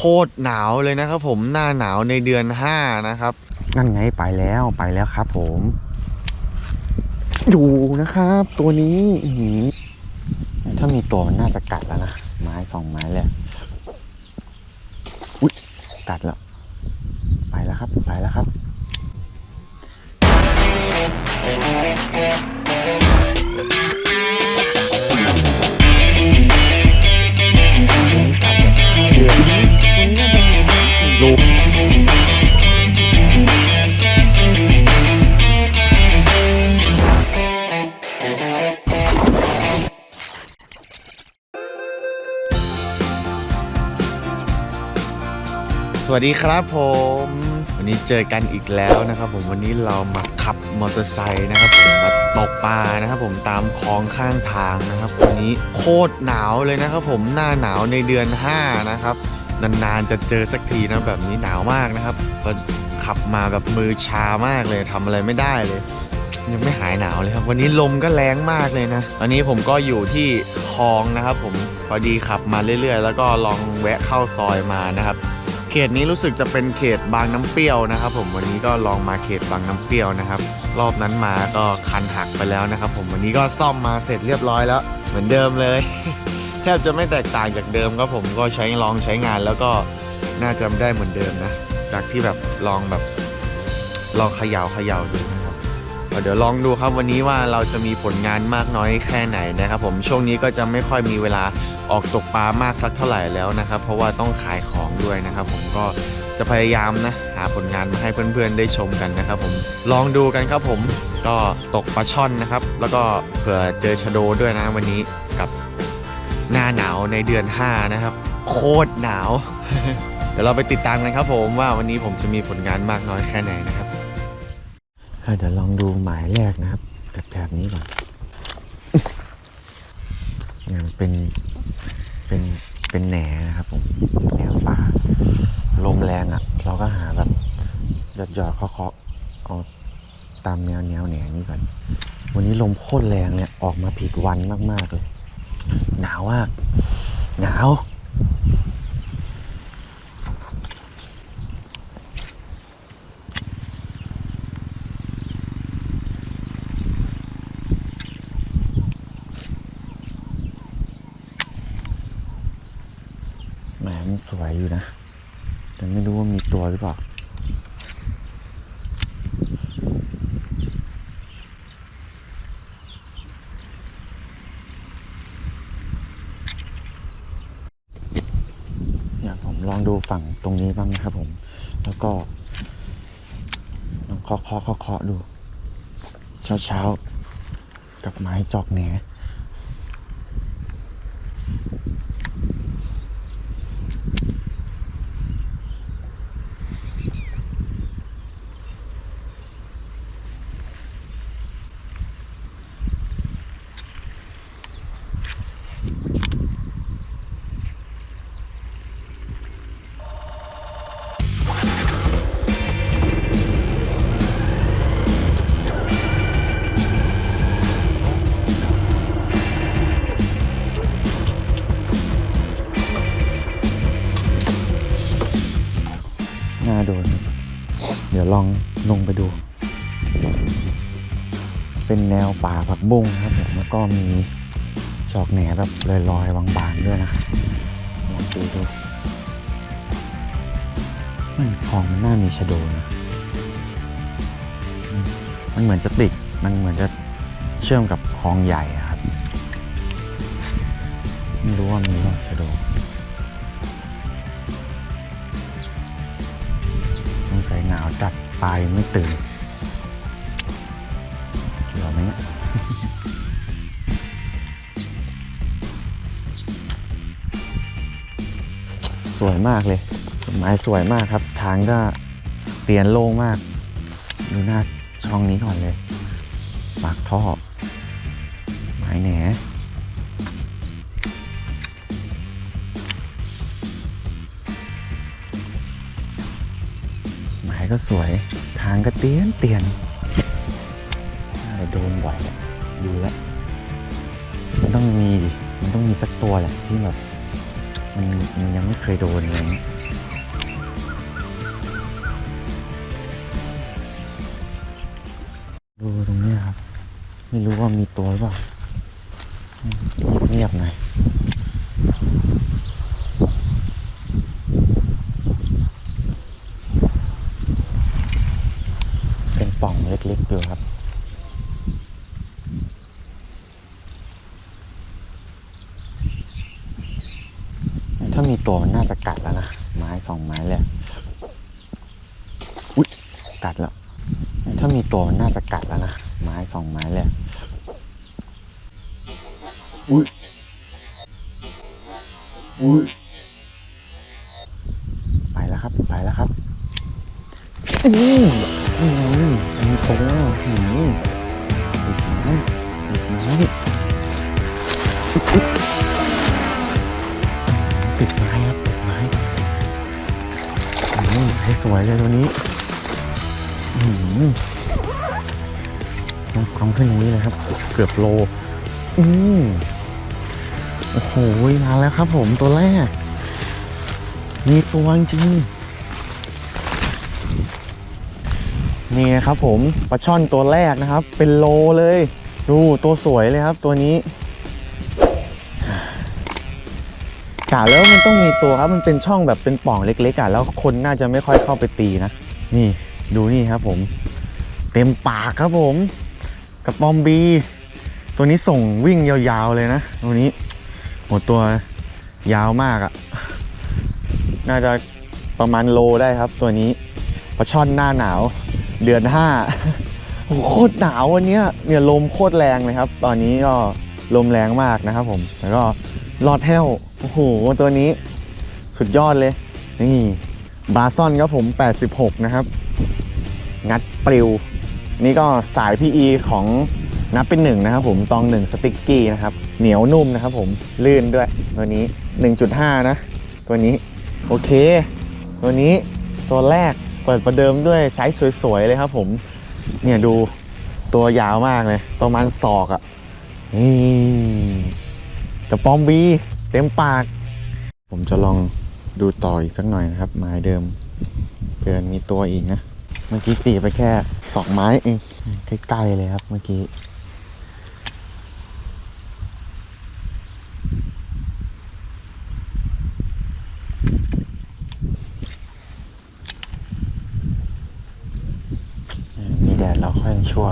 โคตรหนาวเลยนะครับผมหน้าหนาวในเดือน5นะครับ นั่นไงไปแล้วไปแล้วครับผมอยู่นะครับ ตัวนี้ถ้ามีตัวมันน่าจะกัดแล้วนะไม้สองไม้เลยอุ๊ยกัดแล้วไปแล้วครับไปแล้วครับ ลูสวัสดีครับผม วันนี้เจอกันอีกแล้วนะครับผมวันนี้เรามาขับมอเตอร์ไซค์นะครับผมมาตกปลานะครับผมตามคลองข้างทางนะครับ วันนี้โคตรหนาวเลยนะครับผมหน้าหนาวในเดือน 5 นะครับ นานๆจะเจอสักทีนะแบบนี้หนาวมากนะครับก็ขับมาแบบมือชามากเลยทำอะไรไม่ได้เลย ยังไม่หายหนาวเลยครับ วันนี้ลมก็แรงมากเลยนะตอนนี้ผมก็อยู่ที่คลองนะครับ ผมพอดีขับมาเรื่อยๆ แล้วก็ลองแวะเข้าซอยมานะครับ เขตนี้รู้สึกจะเป็นเขตบางน้ำเปรี้ยวนะครับ ผมวันนี้ก็ลองมาเขตบางน้ำเปรี้ยวนะครับ รอบนั้นมาก็คันหักไปแล้วนะครับ ผมวันนี้ก็ซ่อมมาเสร็จเรียบร้อยแล้ว เหมือนเดิมเลย แทบจะไม่แตกต่างจากเดิมครับผมก็ใช้ลองใช้งานแล้วก็น่าจะได้เหมือนเดิมนะ จากที่แบบลองแบบลองเขย่าเขย่าดูนะครับเดี๋ยวลองดูครับวันนี้ว่าเราจะมีผลงานมากน้อยแค่ไหนนะครับผมช่วงนี้ก็จะไม่ค่อยมีเวลาออกตกปลามากสักเท่าไหร่แล้วนะครับ เพราะว่าต้องขายของด้วยนะครับ ผมก็จะพยายามนะหาผลงานมาให้เพื่อนๆได้ชมกันนะครับ ผมลองดูกันครับผมก็ตกปลาช่อนนะครับ แล้วก็เผื่อเจอชะโดด้วยนะวันนี้ หน้าหนาวในเดือน 5 นะครับ โคตรหนาว เดี๋ยวเราไปติดตามกันครับผมว่าวันนี้ผมจะมีผลงานมากน้อยแค่ไหนนะครับเดี๋ยวลองดูหมายแรกนะครับแถบนี้ก่อนเนี่ยมันเป็นเป็นเป็นแหนนะครับผมแนวป่าลมแรงอะ่ะ เราก็หาแบบหยอดหยอดๆเคาะๆเอาตามแนวแนวแหนนี้ก่อนวันนี้ลมโคตรแรงเนี่ยออกมาผิดวันมากๆเลย หนาวมากหนาวแหมมันสวยอยู่นะ แต่ไม่รู้ว่ามีตัวหรือเปล่า เดี๋ยวผมลองดูฝั่งต รงนี้บ้างนะครับผม แล้วก็ลองเคาะเคาะเคาะดู เช้าเช้าๆกับไม้จอกแหน ดนเดี๋ยวลองลงไปดู เป็นแนวป่าผักบุ้งครับผมแล้วก็มีจอกแหนแบบลอยๆบางๆด้วยนะลองดูดูมันคลองมันน่ามีชะโดนะมันเหมือนจะติด มันเหมือนจะเชื่อมกับคลองใหญ่ครับ ไม่รู้ว่ามีหรือเปล่าชะโด งสัยหนาวจัดปลายไม่ตื่นเกี่ยวไหมเนี่ยสวยมากเลยสวนไม้สวยมากครับ ทางก็เปลี่ยนโล่งมาก ดูหน้าช่องนี้ก่อนเลย ปากท่อไม้แหน ก็สวย ทางก็เตียนเตียนอะไรโดนบ่อยดูแล้วมันต้องมีดิมันต้องมีสักตัวแหละที่แบบมันมันยังไม่เคยโดนเลยดูตรงนี้ครับ ไม่รู้ว่ามีตัวหรือเปล่าเงียบๆหน่อย เป็นปล่องเล็กๆอยู่ครับถ้ามีตัวมันน่าจะกัดแล้วนะ ไม้สองไม้เลยอุ๊ยกัดแล้ว ถ้ามีตัวมันน่าจะกัดแล้วนะ ไม้สองไม้เลยอุ๊ยอุ๊ยไปแล้วครับ ไปแล้วครับอืมอืม มีตัวอืมติดไม้ติดไม้อุ๊ยอุ๊ยติดไม้ครับติดไม้อืมใสสวยเลยตัวนี้อืมต้องความขึ้นอย่างนี้เลยครับ เกือบโล อืมโอ้โหมาแล้วครับผมตัวแรก มีตัวจริง นี่ครับผมปลาช่อนตัวแรกนะครับ เป็นโลเลย ดูตัวสวยเลยครับตัวนี้กะแล้วมันต้องมีตัวครับมันเป็นช่องแบบเป็นป่องเล็กๆอะแล้วคนน่าจะไม่ค่อยเข้าไปตีนะนี่ดูนี่ครับผม เต็มปากครับผมกระปอมบี ตัวนี้ส่งวิ่งยาวๆเลยนะตัวนี้โหตัวยาวมากอะ่ะ น่าจะประมาณโลได้ครับตัวนี้ปลาช่อนหน้าหนาว เดือนห้าโอ้โหโคตรหนาววันนี้เนี่ยลมโคตรแรงเลยครับ ตอนนี้ก็ลมแรงมากนะครับผม แล้วก็ลอดแห้วโอ้โหตัวนี้สุดยอดเลย นี่บาซอนครับผม 86 นะครับ งัดปลิว นี่ก็สาย PE ของนับเป็นหนึ่งนะครับผมตองหนึ่งสติ๊กกี้นะครับ เหนียวนุ่มนะครับผมลื่นด้วยตัวนี้ 1.5 นะ ตัวนี้ โอเค ตัวนี้ตัวแรก เปิดประเดิมด้วยไซส์สวยๆเลยครับ ผม เนี่ยดูตัวยาวมากเลย ประมาณศอกอะ่ะนี่กระปอมบีเต็มปาก ผมจะลองดูต่ออีกสักหน่อยนะครับ ไม้เดิมเกินมีตัวอีกนะ เมื่อกี้ตีไปแค่สองไม้เองใกล้ๆเลยครับเมื่อกี้ มีแดดเราค่อยชั่ว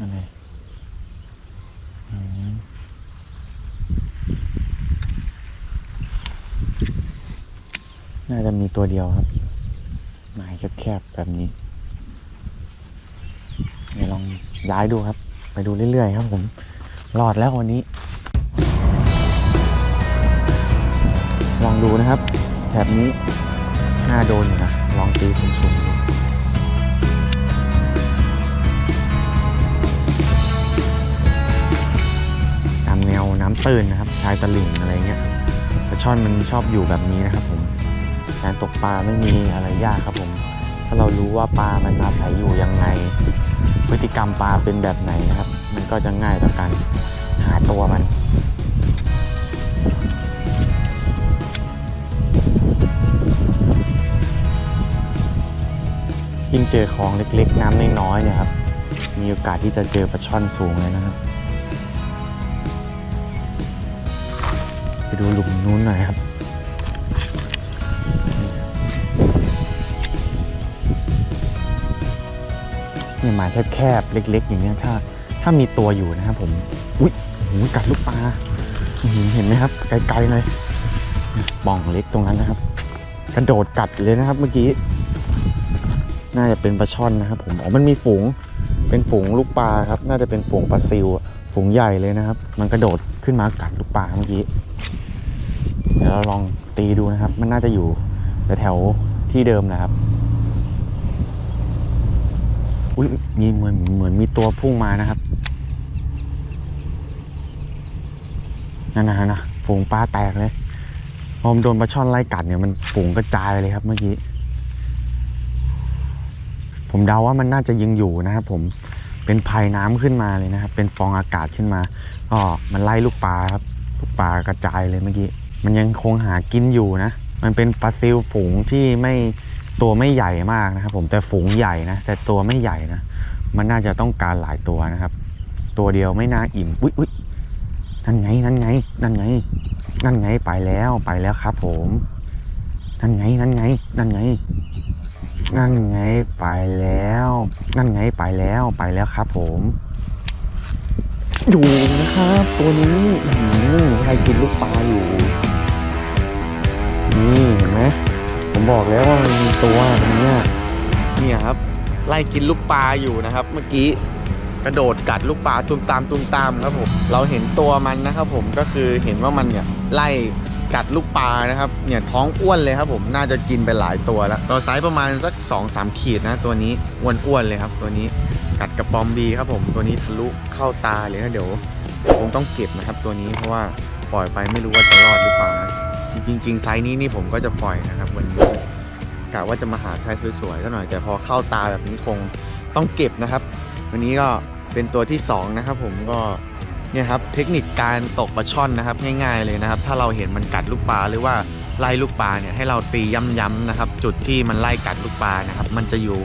อะไรอืมน่า จะมีตัวเดียวครับ หมายแคบๆแบบนี้เดี๋ยวลองย้ายดูครับ ไปดูเรื่อยๆครับผมรอดแล้ววันนี้ ลองดูนะครับ แถบนี้น่าโดนอยู่นะ ลองตีสูงๆดูตามแนวน้ำตื้นนะครับ ชายตลิ่งอะไรเงี้ยปลาช่อนมันชอบอยู่แบบนี้นะครับผม การตกปลาไม่มีอะไรยากครับผม ถ้าเรารู้ว่าปลามันอาศัยอยู่ยังไง พฤติกรรมปลาเป็นแบบไหนนะครับ มันก็จะง่ายต่อการหาตัวมันยิ่งเจอคลองเล็กๆ น้ำน้อยๆเนี่ยครับ มีโอกาสที่จะเจอปลาช่อนสูงเลยนะครับไปดูหลุมนู้นหน่อยครับ เนี่ยหมายแคบๆเล็ก ๆ อย่างเงี้ยถ้าถ้ามีตัวอยู่นะครับผมอุ๊ยโอ้โหกัดลูกปลาเห็นไหมครับ ไกลๆเลยป่องเล็กตรงนั้นนะครับ กระโดดกัดเลยนะครับ เมื่อกี้ น่าจะเป็นปลาช่อนนะครับ ผมอ๋อมันมีฝูงเป็นฝูงลูกปลาครับ น่าจะเป็นฝูงปลาซิวฝูงใหญ่เลยนะครับ มันกระโดดขึ้นมากัดลูกปลาเมื่อกี้เดี๋ยวเราลองตีดูนะครับ มันน่าจะอยู่แถวๆที่เดิมนะครับ อุ้ยมีเหมือนเหมือนมีตัวพุ่งมานะครับนั่นนะนะฝูงปลาแตกเลยพอมโดนปลาช่อนไล่กัดเนี่ยมันฝูงกระจายเลยครับเมื่อกี้ ผมเดาว่ามันน่าจะยังอยู่นะครับผมเป็นภายน้ำขึ้นมาเลยนะครับ เป็นฟองอากาศขึ้นมาก็มันไล่ลูกปลาครับลูกปลากระจายเลยเมื่อกี้ มันยังคงหากินอยู่นะ มันเป็นปลาซิลฝูงที่ไม่ ตัวไม่ใหญ่มากนะครับ ผมแต่ฝูงใหญ่นะแต่ตัวไม่ใหญ่นะมันน่าจะต้องการหลายตัวนะครับ ตัวเดียวไม่น่าอิ่มอุ๊ยอุ๊ยนั่นไงนั่นไง นั่นไง นั่นไงไปแล้วไปแล้วครับ ผมนั่นไงนั่นไง นั่นไง นั่นไงไปแล้ว นั่นไงไปแล้วไปแล้วครับ ผมอยู่นะครับตัวนี้อื้อหือใครกินลูกปลาอยู่นี่ บอกแล้วว่ามันมีตัวตรเนี้ยเนี่ยครับ ไล่กินลูกปลาอยู่นะครับ เมื่อกี้กระโดดกัดลูกปลาตุ้มตามตุ้มตามครับผมเราเห็นตัวมันนะครับ ผมก็คือเห็นว่ามันเนี่ยไล่กัดลูกปลานะครับ เนี่ยท้องอ้วนเลยครับผมน่าจะกินไปหลายตัวแล้วตัวไซส์ประมาณสัก2อสามขีดนะ ตัวนี้อ้วนอ้วนๆเลยครับ ตัวนี้กัดกระปอมดีครับผมตัวนี้ทะลุเข้าตาเลยนะเดี๋ยวคงต้องเก็บนะครับ ตัวนี้เพราะว่าปล่อยไปไม่รู้ว่าจะรอดหรือเปล่านะ จริง ๆ ไซส์นี้นี่ผมก็จะปล่อยนะครับ วันนี้กะว่าจะมาหาไซส์สวยๆก็หน่อยแต่พอเข้าตาแบบนี้คงต้องเก็บนะครับ วันนี้ก็เป็นตัวที่ 2 นะครับ ผมก็เนี่ยครับเทคนิคการตกปลาช่อนนะครับ ง่าย ๆเลยนะครับ ถ้าเราเห็นมันกัดลูกปลาหรือว่าไล่ลูกปลาเนี่ยให้เราตีย้ำๆนะครับ จุดที่มันไล่กัดลูกปลานะครับ มันจะอยู่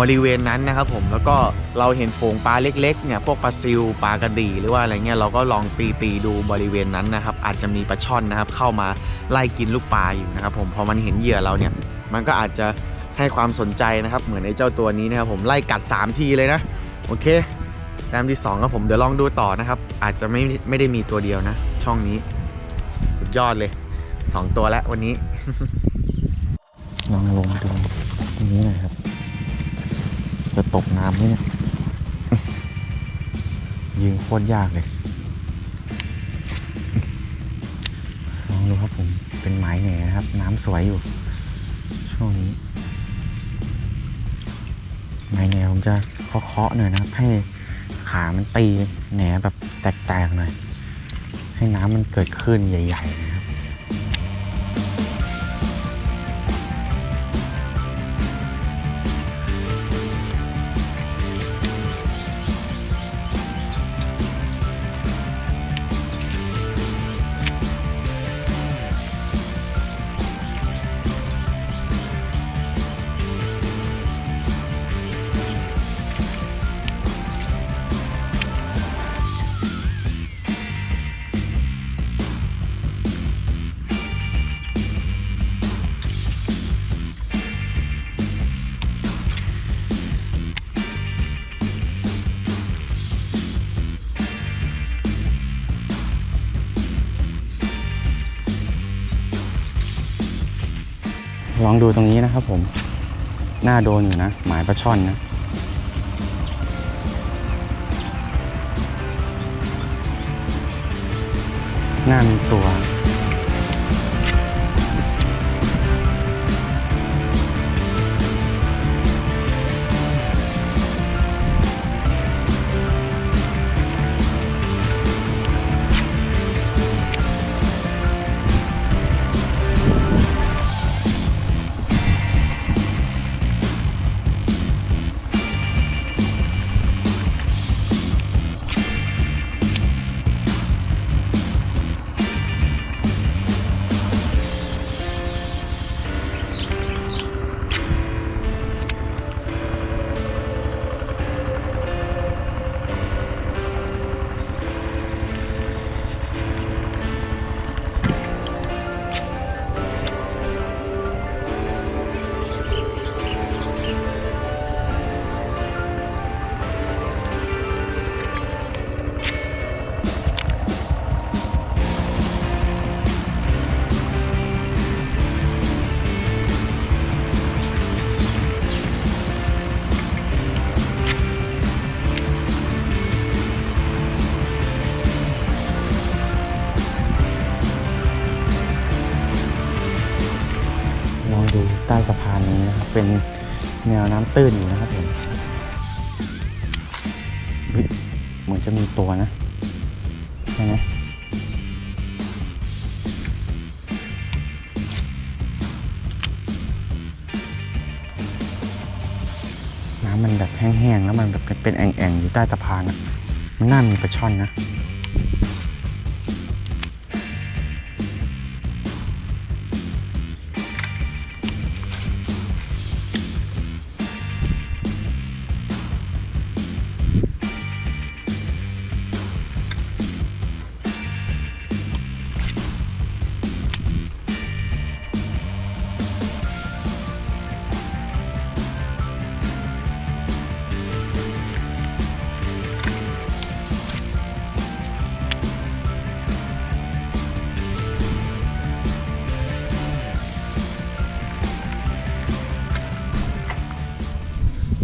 บริเวณนั้นนะครับผมแล้วก็เราเห็นโผงปลาเล็กๆเนี่ยพวกปลาซิวปลากระดีหรือว่าอะไรเงี้ยเราก็ลองตีตีๆดูบริเวณนั้นนะครับ อาจจะมีปลาช่อนนะครับ เข้ามาไล่กินลูกปลาอยู่นะครับ ผมพอมันเห็นเหยื่อเราเนี่ย มันก็อาจจะให้ความสนใจนะครับ เหมือนไอ้เจ้าตัวนี้นะครับ ผมไล่กัด 3 ทีเลยนะโอเคแต้มที่2ครับผมเดี๋ยวลองดูต่อนะครับ อาจจะไม่ไม่ได้มีตัวเดียวนะ ช่องนี้ สุดยอดเลย 2 ตัวแล้ววันนี้ลองลงดูตรงนี้หน่อยครับ จะตกน้ำไหมเนี่ย ยิงโคตรยากเลย ลองดูครับผม เป็นไม้แหน่นะครับ น้ำสวยอยู่ ช่วงนี้ไม้แหน่ผมจะเคาะๆหน่อยนะครับ ให้ขามันตีแหนแบบแตกๆหน่อย ให้น้ำมันเกิดขึ้นใหญ่ ๆ ลองดูตรงนี้นะครับผม หน้าโดนอยู่นะ หมายปลาช่อนนะหน้ามีตัว ดูใต้สะพานนี้นะครับ เป็นแนวน้ำตื้นอยู่นะครับผมเหมือนจะมีตัวนะใช่ไหมน้ำมันแบบแห้งๆแล้วมันแบบเป็นแอ่งๆอยู่ใต้สะพานอะมันน่ามีปลาช่อนนะ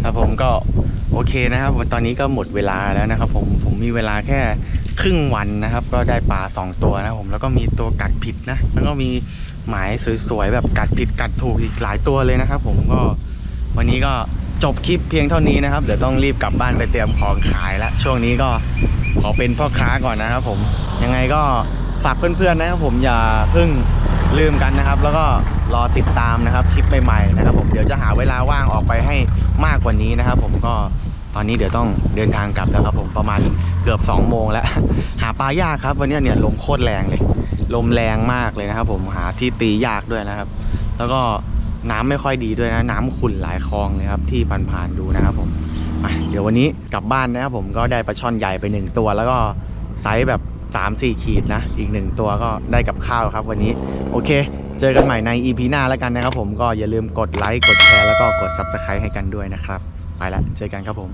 ครับผมก็โอเคนะครับตอนนี้ก็หมดเวลาแล้วนะครับ ผมผมมีเวลาแค่ครึ่งวันนะครับ ก็ได้ปลาสองตัวนะผมแล้วก็มีตัวกัดผิดนะแล้วก็มีหมายสวยๆแบบกัดผิดกัดถูกอีกหลายตัวเลยนะครับ ผมก็วันนี้ก็จบคลิปเพียงเท่านี้นะครับ เดี๋ยวต้องรีบกลับบ้านไปเตรียมของขายแล้วช่วงนี้ก็ขอเป็นพ่อค้าก่อนนะครับ ผมยังไงก็ฝากเพื่อนๆนะครับผมอย่าเพิ่ง ลืมกันนะครับ แล้วก็รอติดตามนะครับคลิปใหม่ๆนะครับผมเดี๋ยวจะหาเวลาว่างออกไปให้มากกว่านี้นะครับ ผมก็ตอนนี้เดี๋ยวต้องเดินทางกลับแล้วครับ ผมประมาณเกือบ2โมงแล้ว หาปลายากครับ วันนี้เนี่ยลมโคตรแรงเลย ลมแรงมากเลยนะครับ ผมหาที่ตียากด้วยนะครับ แล้วก็น้ำไม่ค่อยดีด้วยนะ น้ำขุ่นหลายคลองเลยครับที่ผ่านๆดูนะครับ ผมเดี๋ยววันนี้กลับบ้านนะครับ ผมก็ได้ปลาช่อนใหญ่ไปหนึ่งตัว แล้วก็ไซส์แบบ 3-4 ขีดนะ อีกหนึ่งตัวก็ได้กับข้าวครับวันนี้ โอเค เจอกันใหม่ใน EP หน้าแล้วกันนะครับผมก็อย่าลืมกดไลค์กดแชร์แล้วก็กด Subscribe ให้กันด้วยนะครับ ไปละเจอกันครับผม